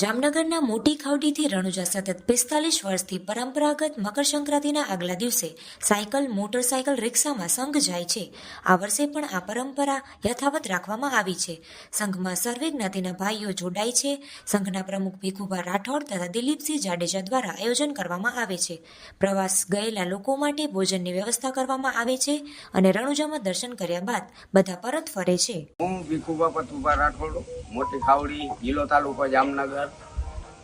જામનગરના મોટી ખાવડીથી રણુજા સતત પિસ્તાલીસ વર્ષથી પરંપરાગત મકર સંક્રાંતિના આગલા દિવસે સાયકલ, મોટરસાયકલ રિક્ષામાં સંઘ જાય છે. આ વર્ષે પણ આ પરંપરા યથાવત રાખવામાં આવી છે. સંઘમાં સર્વે જ્ઞાતિના ભાઈઓ જોડાય છે. સંઘના પ્રમુખ ભીખુભા રાઠોડ તથા દિલીપસિંહ જાડેજા દ્વારા આયોજન કરવામાં આવે છે. પ્રવાસ ગયેલા લોકો માટે ભોજનની વ્યવસ્થા કરવામાં આવે છે અને રણુજામાં દર્શન કર્યા બાદ બધા પરત ફરે છે. હું ભીખુભા પતુભા રાઠોડ. મોટી ખાવડી, જિલ્લો તાલુકો જામનગર.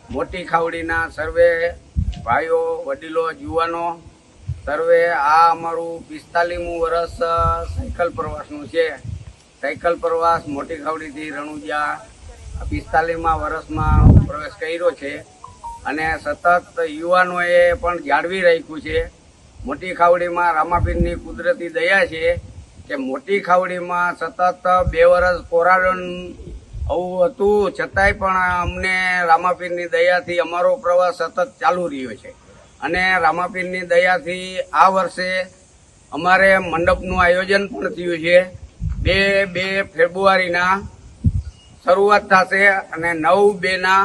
મોટી ખાવડીના સર્વે ભાઈઓ, વડીલો, યુવાનો, સર્વે આ અમારું પિસ્તાલીમું વર્ષ સાયકલ પ્રવાસનું છે. સાયકલ પ્રવાસ મોટી ખાવડીથી રણુજા પિસ્તાલીમા વર્ષમાં પ્રવેશ કર્યો છે અને સતત યુવાનોએ પણ જાળવી રાખ્યું છે. મોટી ખાવડીમાં રામાપીરની કુદરતી દયા છે કે મોટી ખાવડીમાં સતત બે વર્ષ કોરાડન આવું હતું. છતાંય પણ અમને રામાપીરની દયાથી અમારો પ્રવાસ સતત ચાલુ રહ્યો છે. અને રામાપીરની દયાથી આ વર્ષે અમારે મંડપનું આયોજન પણ થયું છે. બે બે ફેબ્રુઆરીના શરૂઆત થશે અને નવ બેના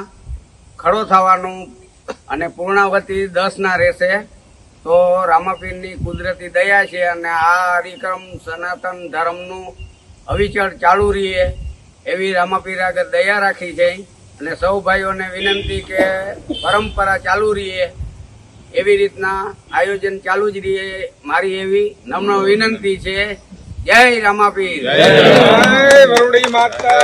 ખડો થવાનું અને પૂર્ણાવતી દસના રહેશે. તો રામાપીરની કુદરતી દયા છે અને આ હરિક્રમ સનાતન ધર્મનું અવિચળ ચાલુ રહીએ. એવી રામાપીર આગળ દયા રાખી છે. અને સૌ ભાઈઓને વિનંતી કે પરંપરા ચાલુ રહીએ. એવી રીતના આયોજન ચાલુ જ રહીએ. મારી એવી નમ્ર વિનંતી છે. જય રામાપીર. જય વરુડી માતા